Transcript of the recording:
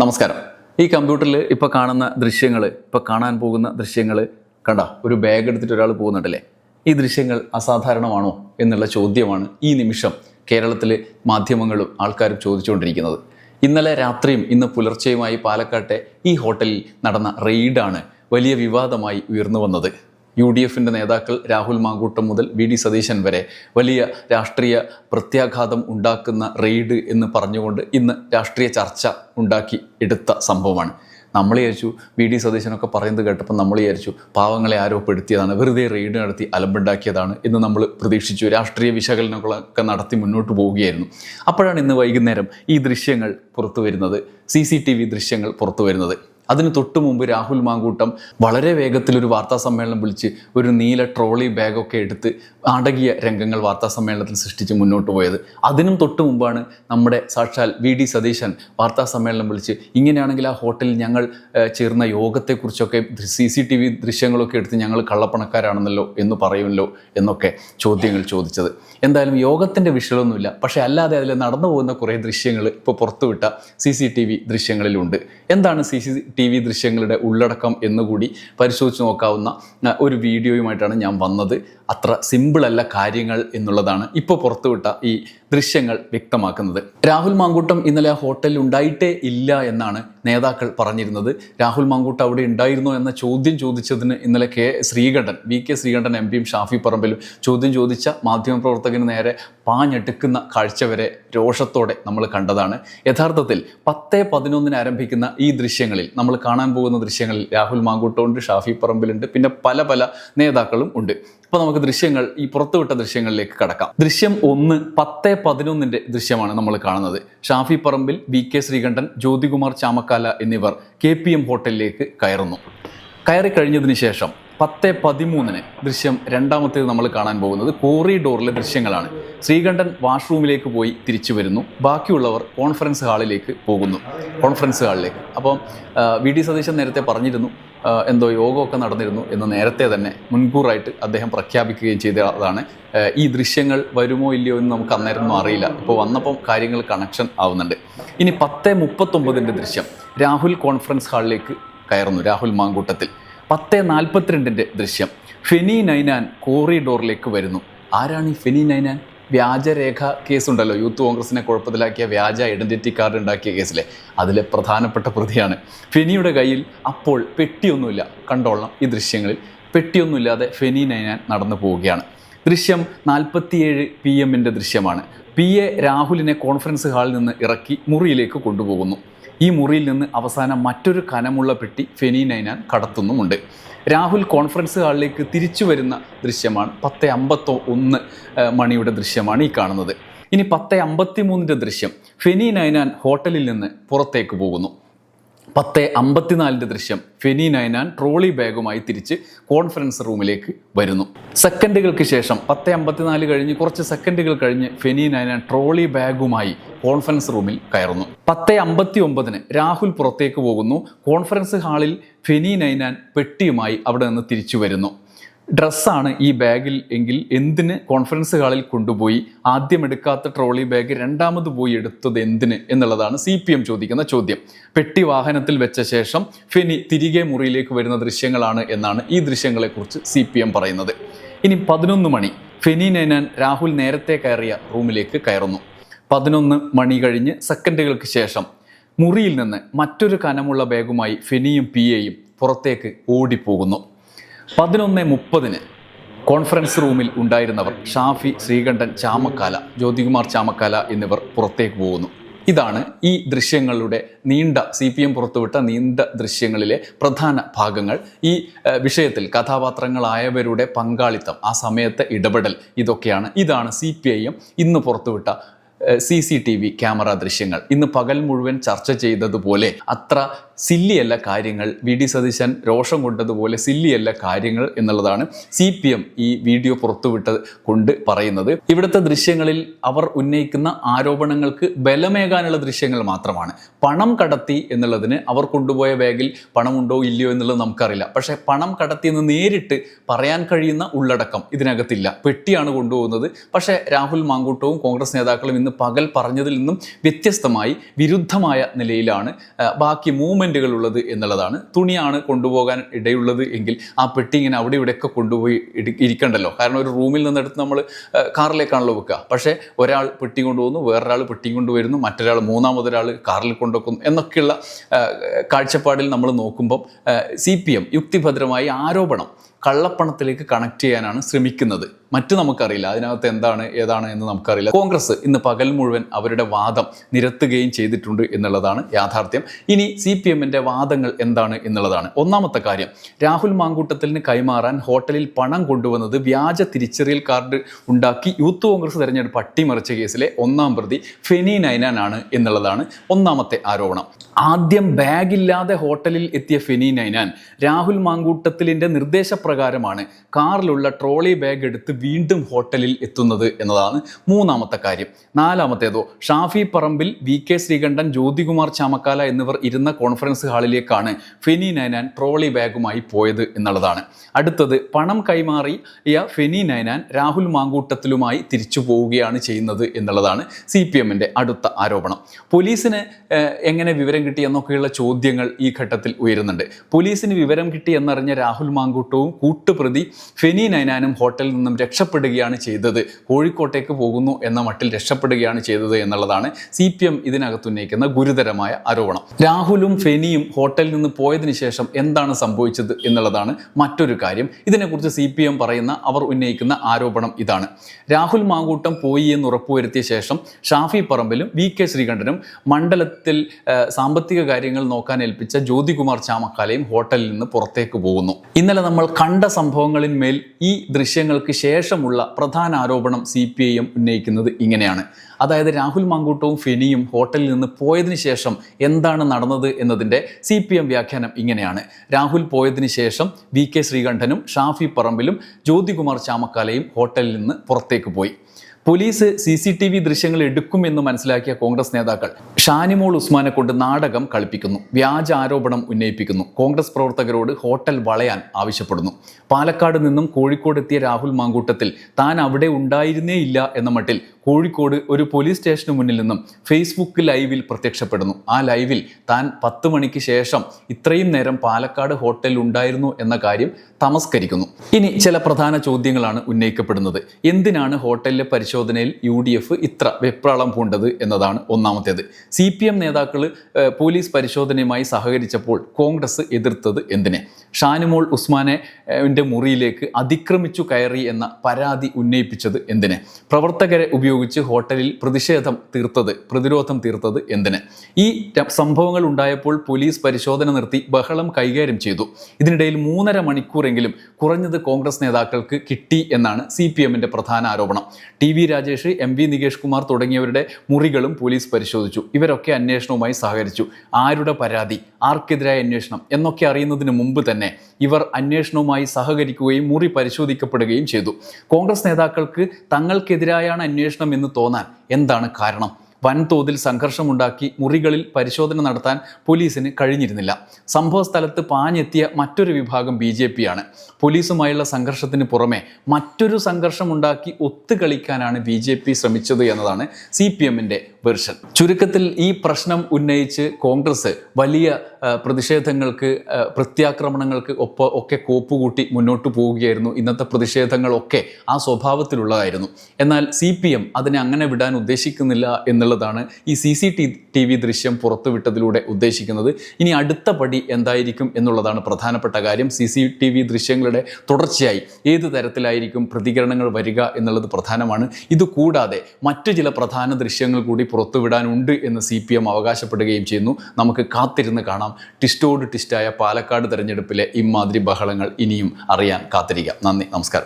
നമസ്കാരം. ഈ കമ്പ്യൂട്ടറിൽ ഇപ്പോൾ കാണുന്ന ദൃശ്യങ്ങൾ ഇപ്പോൾ കാണാൻ പോകുന്ന ദൃശ്യങ്ങൾ കണ്ട ഒരു ബാഗ് എടുത്തിട്ട് ഒരാൾ പോകുന്നുണ്ടല്ലേ? ഈ ദൃശ്യങ്ങൾ അസാധാരണമാണോ എന്നുള്ള ചോദ്യമാണ് ഈ നിമിഷം കേരളത്തിലെ മാധ്യമങ്ങളും ആൾക്കാരും ചോദിച്ചുകൊണ്ടിരിക്കുന്നത്. ഇന്നലെ രാത്രിയും ഇന്ന് പുലർച്ചെയുമായി പാലക്കാട്ടെ ഈ ഹോട്ടലിൽ നടന്ന റെയ്ഡാണ് വലിയ വിവാദമായി ഉയർന്നു വന്നത്. യു ഡി എഫിന്റെ നേതാക്കൾ രാഹുൽ മാങ്കൂട്ടം മുതൽ വി ഡി സതീശൻ വരെ വലിയ രാഷ്ട്രീയ പ്രത്യാഘാതം ഉണ്ടാക്കുന്ന റെയ്ഡ് എന്ന് പറഞ്ഞുകൊണ്ട് ഇന്ന് രാഷ്ട്രീയ ചർച്ച ഉണ്ടാക്കി എടുത്ത സംഭവമാണ്. നമ്മൾ വിചാരിച്ചു വി ഡി സതീശനൊക്കെ പറയുന്നത് കേട്ടപ്പോൾ നമ്മൾ വിചാരിച്ചു പാവങ്ങളെ ആരോപെടുത്തിയതാണ് വെറുതെ റെയ്ഡ് നടത്തി അലമ്പുണ്ടാക്കിയതാണ് എന്ന് നമ്മൾ പ്രതീക്ഷിച്ചു. രാഷ്ട്രീയ വിശകലനങ്ങളൊക്കെ നടത്തി മുന്നോട്ട് പോവുകയായിരുന്നു. അപ്പോഴാണ് ഇന്ന് വൈകുന്നേരം ഈ ദൃശ്യങ്ങൾ പുറത്തു വരുന്നത് സി ദൃശ്യങ്ങൾ പുറത്തു വരുന്നത് അതിന് തൊട്ടു മുമ്പ് രാഹുൽ മാങ്കൂട്ടം വളരെ വേഗത്തിൽ ഒരു വാർത്താ സമ്മേളനം വിളിച്ച് ഒരു നീല ട്രോളി ബാഗൊക്കെ എടുത്ത് അടകിയ രംഗങ്ങൾ വാർത്താ സമ്മേളനത്തിൽ സൃഷ്ടിച്ച് മുന്നോട്ട് പോയത്. അതിനും തൊട്ടു മുമ്പാണ് നമ്മുടെ സാക്ഷാൽ വി ഡി സതീശൻ വാർത്താ സമ്മേളനം വിളിച്ച് ഇങ്ങനെയാണെങ്കിൽ ആ ഹോട്ടലിൽ ഞങ്ങൾ ചേർന്ന യോഗത്തെക്കുറിച്ചൊക്കെ സി സി ടി വി ദൃശ്യങ്ങളൊക്കെ എടുത്ത് ഞങ്ങൾ കള്ളപ്പണക്കാരാണെന്നല്ലോ എന്ന് പറയുമല്ലോ എന്നൊക്കെ ചോദ്യങ്ങൾ ചോദിച്ചത്. എന്തായാലും യോഗത്തിന്റെ വിഷയമൊന്നുമില്ല. പക്ഷേ അല്ലാതെ അതിൽ നടന്നു പോകുന്ന കുറേ ദൃശ്യങ്ങൾ ഇപ്പോൾ പുറത്തുവിട്ട സി സി ടി വി ദൃശ്യങ്ങളിലുണ്ട്. എന്താണ് സി സി ടി വി ദൃശ്യങ്ങളുടെ ഉള്ളടക്കം എന്നുകൂടി പരിശോധിച്ച് നോക്കാവുന്ന ഒരു വീഡിയോയുമായിട്ടാണ് ഞാൻ വന്നത്. അത്ര സിമ്പിളല്ല കാര്യങ്ങൾ എന്നുള്ളതാണ് ഇപ്പോൾ പുറത്തുവിട്ട ഈ ദൃശ്യങ്ങൾ വ്യക്തമാക്കുന്നത്. രാഹുൽ മാങ്കൂട്ടം ഇന്നലെ ആ ഹോട്ടലിൽ ഉണ്ടായിട്ടേ ഇല്ല എന്നാണ് നേതാക്കൾ പറഞ്ഞിരുന്നത്. രാഹുൽ മാങ്കൂട്ടം അവിടെ ഉണ്ടായിരുന്നോ എന്ന ചോദ്യം ചോദിച്ചതിന് ഇന്നലെ K Sreekandan V K Sreekandan M പിയും ഷാഫി പറമ്പിലും ചോദ്യം ചോദിച്ച മാധ്യമപ്രവർത്തകന് നേരെ പാഞ്ഞെടുക്കുന്ന കാഴ്ച വരെ രോഷത്തോടെ നമ്മൾ കണ്ടതാണ്. യഥാർത്ഥത്തിൽ പത്ത് പതിനൊന്നിന് ആരംഭിക്കുന്ന ഈ ദൃശ്യങ്ങളിൽ നമ്മൾ കാണാൻ പോകുന്ന ദൃശ്യങ്ങളിൽ രാഹുൽ മാങ്കൂട്ടോണ്ട് ഷാഫി പറമ്പിലുണ്ട് പിന്നെ പല പല നേതാക്കളും ഉണ്ട്. അപ്പോൾ നമുക്ക് ദൃശ്യങ്ങൾ ഈ പുറത്തുവിട്ട ദൃശ്യങ്ങളിലേക്ക് കടക്കാം. ദൃശ്യം ഒന്ന് പത്ത് പതിനൊന്നിന്റെ ദൃശ്യമാണ് നമ്മൾ കാണുന്നത്. ഷാഫി പറമ്പിൽ വി കെ ശ്രീകണ്ഠൻ ജ്യോതികുമാർ ചാമക്കാല എന്നിവർ കെ പി എം ഹോട്ടലിലേക്ക് കയറുന്നു. കയറി കഴിഞ്ഞതിന് ശേഷം പത്ത് പതിമൂന്നിന് ദൃശ്യം രണ്ടാമത്തേത് നമ്മൾ കാണാൻ പോകുന്നത് കോറിഡോറിലെ ദൃശ്യങ്ങളാണ്. ശ്രീകണ്ഠൻ വാഷ്റൂമിലേക്ക് പോയി തിരിച്ചു വരുന്നു. ബാക്കിയുള്ളവർ കോൺഫറൻസ് ഹാളിലേക്ക് പോകുന്നു. കോൺഫറൻസ് ഹാളിലേക്ക്. അപ്പം വി ഡി സതീശൻ നേരത്തെ പറഞ്ഞിരുന്നു എന്തോ യോഗമൊക്കെ നടന്നിരുന്നു എന്ന് നേരത്തെ തന്നെ മുൻകൂറായിട്ട് അദ്ദേഹം പ്രഖ്യാപിക്കുകയും ചെയ്തതാണ്. ഈ ദൃശ്യങ്ങൾ വരുമോ ഇല്ലയോ എന്ന് നമുക്ക് അന്നേരമൊന്നും അറിയില്ല. ഇപ്പോൾ വന്നപ്പം കാര്യങ്ങൾ കണക്ഷൻ ആവുന്നുണ്ട്. ഇനി പത്ത് മുപ്പത്തൊമ്പതിന്റെ ദൃശ്യം. രാഹുൽ കോൺഫറൻസ് ഹാളിലേക്ക് കയറുന്നു രാഹുൽ മാങ്കൂട്ടത്തിൽ. പത്ത് നാൽപ്പത്തിരണ്ടിന്റെ ദൃശ്യം. ഫെനി നൈനാൻ കോറിഡോറിലേക്ക് വരുന്നു. ആരാണ് ഈ ഫെനി നൈനാൻ? വ്യാജരേഖ കേസുണ്ടല്ലോ. യൂത്ത് കോൺഗ്രസിനെ കുഴപ്പത്തിലാക്കിയ വ്യാജ ഐഡന്റിറ്റി കാർഡ് ഉണ്ടാക്കിയ കേസിലെ അതിലെ പ്രധാനപ്പെട്ട പ്രതിയാണ്. ഫെനിയുടെ കയ്യിൽ അപ്പോൾ പെട്ടിയൊന്നുമില്ല. കണ്ടോളണം ഈ ദൃശ്യങ്ങളിൽ. പെട്ടിയൊന്നുമില്ലാതെ ഫെനി നൈനാൻ നടന്നു പോവുകയാണ്. ദൃശ്യം നാൽപ്പത്തിയേഴ് പി എമ്മിന്റെ ദൃശ്യമാണ്. പി എ രാഹുലിനെ കോൺഫറൻസ് ഹാളിൽ നിന്ന് ഇറക്കി മുറിയിലേക്ക് കൊണ്ടുപോകുന്നു. ഈ മുറിയിൽ നിന്ന് അവസാനം മറ്റൊരു കനമുള്ള പെട്ടി ഫെനി നൈനാൻ കടത്തുന്നുമുണ്ട്. രാഹുൽ കോൺഫറൻസ് ഹാളിലേക്ക് തിരിച്ചു വരുന്ന ദൃശ്യമാണ് പത്ത് അമ്പത്തോ ഒന്ന് മണിയുടെ ദൃശ്യമാണ് ഈ കാണുന്നത്. ഇനി പത്ത് അമ്പത്തി മൂന്നിന്റെ ദൃശ്യം ഫെനി നൈനാൻ ഹോട്ടലിൽ നിന്ന് പുറത്തേക്ക് പോകുന്നു. പത്ത് അമ്പത്തിനാലിന്റെ ദൃശ്യം ഫെനി നൈനാൻ ട്രോളി ബാഗുമായി തിരിച്ച് കോൺഫറൻസ് റൂമിലേക്ക് വരുന്നു. സെക്കൻഡുകൾക്ക് ശേഷം പത്ത് അമ്പത്തിനാല് കഴിഞ്ഞ് കുറച്ച് സെക്കൻഡുകൾ കഴിഞ്ഞ് ഫെനി നൈനാൻ ട്രോളി ബാഗുമായി കോൺഫറൻസ് റൂമിൽ കയറുന്നു. പത്ത് അമ്പത്തി ഒമ്പതിന് രാഹുൽ പുറത്തേക്ക് പോകുന്നു. കോൺഫറൻസ് ഹാളിൽ ഫെനി നൈനാൻ പെട്ടിയുമായി അവിടെ നിന്ന് തിരിച്ചു വരുന്നു. ഡ്രസ്സാണ് ഈ ബാഗിൽ എങ്കിൽ എന്തിന് കോൺഫറൻസ് ഹാളിൽ കൊണ്ടുപോയി? ആദ്യം എടുക്കാത്ത ട്രോളി ബാഗ് രണ്ടാമത് പോയി എടുത്തത് എന്തിന് എന്നുള്ളതാണ് സി പി എം ചോദിക്കുന്ന ചോദ്യം. പെട്ടി വാഹനത്തിൽ വെച്ച ശേഷം ഫെനി തിരികെ മുറിയിലേക്ക് വരുന്ന ദൃശ്യങ്ങളാണ് എന്നാണ് ഈ ദൃശ്യങ്ങളെക്കുറിച്ച് സി പി എം പറയുന്നത്. ഇനി പതിനൊന്ന് മണി. ഫെനി നൈനാൻ രാഹുൽ നേരത്തെ കയറിയ റൂമിലേക്ക് കയറുന്നു. പതിനൊന്ന് മണി കഴിഞ്ഞ് സെക്കൻഡുകൾക്ക് ശേഷം മുറിയിൽ നിന്ന് മറ്റൊരു കനമുള്ള ബാഗുമായി ഫെനിയും പി എയും പുറത്തേക്ക് ഓടിപ്പോകുന്നു. പതിനൊന്ന് മുപ്പതിന് കോൺഫറൻസ് റൂമിൽ ഉണ്ടായിരുന്നവർ ഷാഫി ശ്രീകണ്ഠൻ ചാമക്കാല ജ്യോതികുമാർ ചാമക്കാല എന്നിവർ പുറത്തേക്ക് പോകുന്നു. ഇതാണ് ഈ ദൃശ്യങ്ങളുടെ നീണ്ട സി പി എം പുറത്തുവിട്ട നീണ്ട ദൃശ്യങ്ങളിലെ പ്രധാന ഭാഗങ്ങൾ. ഈ വിഷയത്തിൽ കഥാപാത്രങ്ങളായവരുടെ പങ്കാളിത്തം ആ സമയത്തെ ഇടപെടൽ ഇതൊക്കെയാണ്. ഇതാണ് സി പി ഐ എം ഇന്ന് പുറത്തുവിട്ട C C T V camera ദൃശ്യങ്ങൾ. ഇന്ന് പകൽ മുഴുവൻ ചർച്ച ചെയ്തതുപോലെ അത്ര സില്ലിയല്ല കാര്യങ്ങൾ. വി ഡി സതീശൻ രോഷം കൊണ്ടതുപോലെ സില്ലിയല്ല കാര്യങ്ങൾ എന്നുള്ളതാണ് സി പി എം ഈ വീഡിയോ പുറത്തുവിട്ടത് കൊണ്ട് പറയുന്നത്. ഇവിടുത്തെ ദൃശ്യങ്ങളിൽ അവർ ഉന്നയിക്കുന്ന ആരോപണങ്ങൾക്ക് ബലമേകാനുള്ള ദൃശ്യങ്ങൾ മാത്രമാണ്. പണം കടത്തി എന്നുള്ളതിന് അവർ കൊണ്ടുപോയ ബാഗിൽ പണമുണ്ടോ ഇല്ലയോ എന്നുള്ളത് നമുക്കറിയില്ല. പക്ഷേ പണം കടത്തി എന്ന് നേരിട്ട് പറയാൻ കഴിയുന്ന ഉള്ളടക്കം ഇതിനകത്തില്ല. പെട്ടിയാണ് കൊണ്ടുപോകുന്നത്. പക്ഷേ രാഹുൽ മാങ്കൂട്ടവും കോൺഗ്രസ് നേതാക്കളും ഇന്ന് പകൽ പറഞ്ഞതിൽ നിന്നും വ്യത്യസ്തമായി വിരുദ്ധമായ നിലയിലാണ്. ബാക്കി ബാക്കി മൂവ്മെന്റുകൾ ഉള്ളത് എന്നുള്ളതാണ്. തുണിയാണ് കൊണ്ടുപോകാൻ ഇടയുള്ളത് എങ്കിൽ ആ പെട്ടി ഇങ്ങനെ അവിടെ ഇവിടെയൊക്കെ കൊണ്ടുപോയി ഇരിക്കണ്ടല്ലോ. കാരണം ഒരു റൂമിൽ നിന്നെടുത്ത് നമ്മൾ കാറിലേക്കാണല്ലോ വെക്കുക. പക്ഷേ ഒരാൾ പെട്ടി കൊണ്ടുപോകുന്നു വേറൊരാൾ പെട്ടി കൊണ്ടുവരുന്നു മറ്റൊരാൾ മൂന്നാമതൊരാൾ കാറിൽ കൊണ്ടുവെക്കുന്നു എന്നൊക്കെയുള്ള കാഴ്ചപ്പാടിൽ നമ്മൾ നോക്കുമ്പം സി പി എം യുക്തിഭദ്രമായി ആരോപണം കള്ളപ്പണത്തിലേക്ക് കണക്ട് ചെയ്യാനാണ് ശ്രമിക്കുന്നത്. മറ്റു നമുക്കറിയില്ല. അതിനകത്ത് എന്താണ് ഏതാണ് എന്ന് നമുക്കറിയില്ല. കോൺഗ്രസ് ഇന്ന് പകൽ മുഴുവൻ അവരുടെ വാദം നിരത്തുകയും ചെയ്തിട്ടുണ്ട് എന്നുള്ളതാണ് യാഥാർത്ഥ്യം. ഇനി സി പി എമ്മിന്റെ വാദങ്ങൾ എന്താണ് എന്നുള്ളതാണ്. ഒന്നാമത്തെ കാര്യം രാഹുൽ മാങ്കൂട്ടത്തിന് കൈമാറാൻ ഹോട്ടലിൽ പണം കൊണ്ടുവന്നത് വ്യാജ തിരിച്ചറിയൽ കാർഡ് ഉണ്ടാക്കി യൂത്ത് കോൺഗ്രസ് തെരഞ്ഞെടുപ്പ് അട്ടിമറിച്ച കേസിലെ ഒന്നാം പ്രതി ഫെനി നൈനാനാണ് എന്നുള്ളതാണ് ഒന്നാമത്തെ ആരോപണം. ആദ്യം ബാഗില്ലാതെ ഹോട്ടലിൽ എത്തിയ ഫെനി നൈനാൻ രാഹുൽ മാങ്കൂട്ടത്തിലിന്റെ നിർദ്ദേശപ്രകാരമാണ് കാറിലുള്ള ട്രോളി ബാഗ് എടുത്ത് വീണ്ടും ഹോട്ടലിൽ എത്തുന്നത് എന്നതാണ് മൂന്നാമത്തെ കാര്യം. നാലാമത്തേതോ ഷാഫി പറമ്പിൽ വി കെ ശ്രീകണ്ഠൻ ജ്യോതികുമാർ ചാമക്കാല എന്നിവർ ഇരുന്ന കോൺഫറൻസ് ഹാളിലേക്കാണ് ഫെനി നൈനാൻ ട്രോളി ബാഗുമായി പോയത് എന്നുള്ളതാണ്. അടുത്തത് പണം കൈമാറിയ ഫെനി നൈനാൻ രാഹുൽ മാങ്കൂട്ടത്തിലുമായി തിരിച്ചു പോവുകയാണ് ചെയ്യുന്നത് എന്നുള്ളതാണ് സി പി എമ്മിന്റെ അടുത്ത ആരോപണം. പോലീസിന് എങ്ങനെ വിവരം കിട്ടി എന്നൊക്കെയുള്ള ചോദ്യങ്ങൾ ഈ ഘട്ടത്തിൽ ഉയരുന്നുണ്ട്. പോലീസിന് വിവരം കിട്ടി എന്നറിഞ്ഞ രാഹുൽ മാങ്കൂട്ടവും കൂട്ടുപ്രതി ഫെനി നൈനാനും ഹോട്ടലിൽ നിന്നും രക്ഷപ്പെടുകയാണ് ചെയ്തത്. കോഴിക്കോട്ടേക്ക് പോകുന്നു എന്ന മട്ടിൽ രക്ഷപ്പെടുകയാണ് ചെയ്തത് എന്നുള്ളതാണ് സി പി എം ഇതിനകത്തുന്നയിക്കുന്ന ഗുരുതരമായ ആരോപണം. രാഹുലും ഫെനിയും ഹോട്ടലിൽ നിന്ന് പോയതിന് ശേഷം എന്താണ് സംഭവിച്ചത് എന്നുള്ളതാണ് മറ്റൊരു കാര്യം. ഇതിനെക്കുറിച്ച് സി പി എം പറയുന്ന അവർ ഉന്നയിക്കുന്ന ആരോപണം ഇതാണ്. രാഹുൽ മാങ്കൂട്ടം പോയി എന്ന് ഉറപ്പുവരുത്തിയ ശേഷം ഷാഫി പറമ്പിലും വി കെ ശ്രീകണ്ഠനും മണ്ഡലത്തിൽ സാമ്പത്തിക കാര്യങ്ങൾ നോക്കാൻ ഏൽപ്പിച്ച ജ്യോതികുമാർ ചാമക്കാലയും ഹോട്ടലിൽ നിന്ന് പുറത്തേക്ക് പോകുന്നു. ഇന്നലെ നമ്മൾ കണ്ട സംഭവങ്ങളിന്മേൽ ഈ ദൃശ്യങ്ങൾക്ക് ശേഷമുള്ള പ്രധാന ആരോപണം സി പി ഐ എം ഉന്നയിക്കുന്നത് ഇങ്ങനെയാണ്. അതായത് രാഹുൽ മാങ്കൂട്ടവും ഫെനിയും ഹോട്ടലിൽ നിന്ന് പോയതിനു ശേഷം എന്താണ് നടന്നത് എന്നതിന്റെ സി പി എം വ്യാഖ്യാനം ഇങ്ങനെയാണ്. രാഹുൽ പോയതിനു ശേഷം വി കെ ശ്രീകണ്ഠനും ഷാഫി പറമ്പിലും ജ്യോതികുമാർ ചാമക്കാലയും ഹോട്ടലിൽ നിന്ന് പുറത്തേക്ക് പോയി. Police C C T V ദൃശ്യങ്ങൾ എടുക്കുമെന്ന് മനസ്സിലാക്കിയ കോൺഗ്രസ് നേതാക്കൾ ഷാനിമോൾ ഉസ്മാനെ കൊണ്ട് നാടകം കളിപ്പിക്കുന്നു വ്യാജ ആരോപണം ഉന്നയിപ്പിക്കുന്നു. കോൺഗ്രസ് പ്രവർത്തകരോട് ഹോട്ടൽ വളയാൻ ആവശ്യപ്പെടുന്നു. പാലക്കാട് നിന്നും കോഴിക്കോട് എത്തിയ രാഹുൽ മാങ്കൂട്ടത്തിൽ താൻ അവിടെ ഉണ്ടായിരുന്നേ ഇല്ല എന്ന മട്ടിൽ കോഴിക്കോട് ഒരു പോലീസ് സ്റ്റേഷന് മുന്നിൽ നിന്നും ഫേസ്ബുക്ക് ലൈവിൽ പ്രത്യക്ഷപ്പെടുന്നു. ആ ലൈവിൽ താൻ പത്ത് മണിക്ക് ശേഷം ഇത്രയും നേരം പാലക്കാട് ഹോട്ടലിൽ ഉണ്ടായിരുന്നു എന്ന കാര്യം തമസ്കരിക്കുന്നു. ഇനി ചില പ്രധാന ചോദ്യങ്ങളാണ് ഉന്നയിക്കപ്പെടുന്നത്. എന്തിനാണ് ഹോട്ടലിലെ പരിശോധനയിൽ യു ഡി എഫ് ഇത്ര വെപ്രാളം പൂണ്ടത് എന്നതാണ് ഒന്നാമത്തേത്. സി പി എം നേതാക്കൾ പോലീസ് പരിശോധനയുമായി സഹകരിച്ചപ്പോൾ കോൺഗ്രസ് എതിർത്തത് എന്തിനെ? ഷാനുമോൾ ഉസ്മാനെ മുറിയിലേക്ക് അതിക്രമിച്ചു കയറി എന്ന പരാതി ഉന്നയിപ്പിച്ചത് എന്തിന്? പ്രവർത്തകരെ ഉപയോഗിച്ച് ഹോട്ടലിൽ പ്രതിഷേധം തീർത്തത് പ്രതിരോധം തീർത്തത് എന്തിന്? ഈ സംഭവങ്ങൾ ഉണ്ടായപ്പോൾ പോലീസ് പരിശോധന നിർത്തി ബഹളം കൈകാര്യം ചെയ്തു. ഇതിനിടയിൽ മൂന്നര മണിക്കൂറെങ്കിലും കുറഞ്ഞത് കോൺഗ്രസ് നേതാക്കൾക്ക് കിട്ടി എന്നാണ് സി പി എമ്മിന്റെ പ്രധാന ആരോപണം. T V Rajesh M V Nikesh Kumar തുടങ്ങിയവരുടെ മുറികളും പോലീസ് പരിശോധിച്ചു. ഇവരൊക്കെ അന്വേഷണവുമായി സഹകരിച്ചു. ആരുടെ പരാതി? ആർക്കെതിരായ അന്വേഷണം? എന്നൊക്കെ അറിയുന്നതിന് മുമ്പ് തന്നെ ഇവർ അന്വേഷണവുമായി സഹകരിക്കുകയും മുറി പരിശോധിക്കപ്പെടുകയും ചെയ്തു. കോൺഗ്രസ് നേതാക്കൾക്ക് തങ്ങൾക്കെതിരായാണ് അന്വേഷണം എന്ന് തോന്നാൻ എന്താണ് കാരണം? വൻതോതിൽ സംഘർഷമുണ്ടാക്കി മുറികളിൽ പരിശോധന നടത്താൻ പോലീസിന് കഴിഞ്ഞിരുന്നില്ല. സംഭവ സ്ഥലത്ത് പാഞ്ഞെത്തിയ മറ്റൊരു വിഭാഗം ബി ജെ പിയാണ്. പോലീസുമായുള്ള സംഘർഷത്തിന് പുറമെ മറ്റൊരു സംഘർഷമുണ്ടാക്കി ഒത്തുകളിക്കാനാണ് ബി ജെ പി ശ്രമിച്ചത് എന്നതാണ് സി പി എമ്മിന്റെ വെർഷൻ. ചുരുക്കത്തിൽ ഈ പ്രശ്നം ഉന്നയിച്ച് കോൺഗ്രസ് വലിയ പ്രതിഷേധങ്ങൾക്ക് പ്രത്യാക്രമണങ്ങൾക്ക് ഒപ്പ ഒക്കെ കോപ്പുകൂട്ടി മുന്നോട്ട് പോവുകയായിരുന്നു. ഇന്നത്തെ പ്രതിഷേധങ്ങളൊക്കെ ആ സ്വഭാവത്തിലുള്ളതായിരുന്നു. എന്നാൽ സി പി എം അതിനെ അങ്ങനെ വിടാൻ ഉദ്ദേശിക്കുന്നില്ല എന്നുള്ളതാണ് ഈ C C T T V ദൃശ്യം പുറത്തുവിട്ടതിലൂടെ ഉദ്ദേശിക്കുന്നത്. ഇനി അടുത്ത പടി എന്തായിരിക്കും എന്നുള്ളതാണ് പ്രധാനപ്പെട്ട കാര്യം. സി സി ടി വി ദൃശ്യങ്ങളുടെ തുടർച്ചയായി ഏത് തരത്തിലായിരിക്കും പ്രതികരണങ്ങൾ വരിക എന്നുള്ളത് പ്രധാനമാണ്. ഇതുകൂടാതെ മറ്റു ചില പ്രധാന ദൃശ്യങ്ങൾ കൂടി പുറത്തുവിടാനുണ്ട് എന്ന് സി പി എം അവകാശപ്പെടുകയും ചെയ്യുന്നു. നമുക്ക് കാത്തിരുന്ന് കാണാം. ടിസ്റ്റോട് ടിസ്റ്റായ പാലക്കാട് തെരഞ്ഞെടുപ്പിലെ ഇമാതിരി ബഹളങ്ങൾ ഇനിയും അറിയാൻ കാത്തിരിക്കാം. നന്ദി. നമസ്കാരം.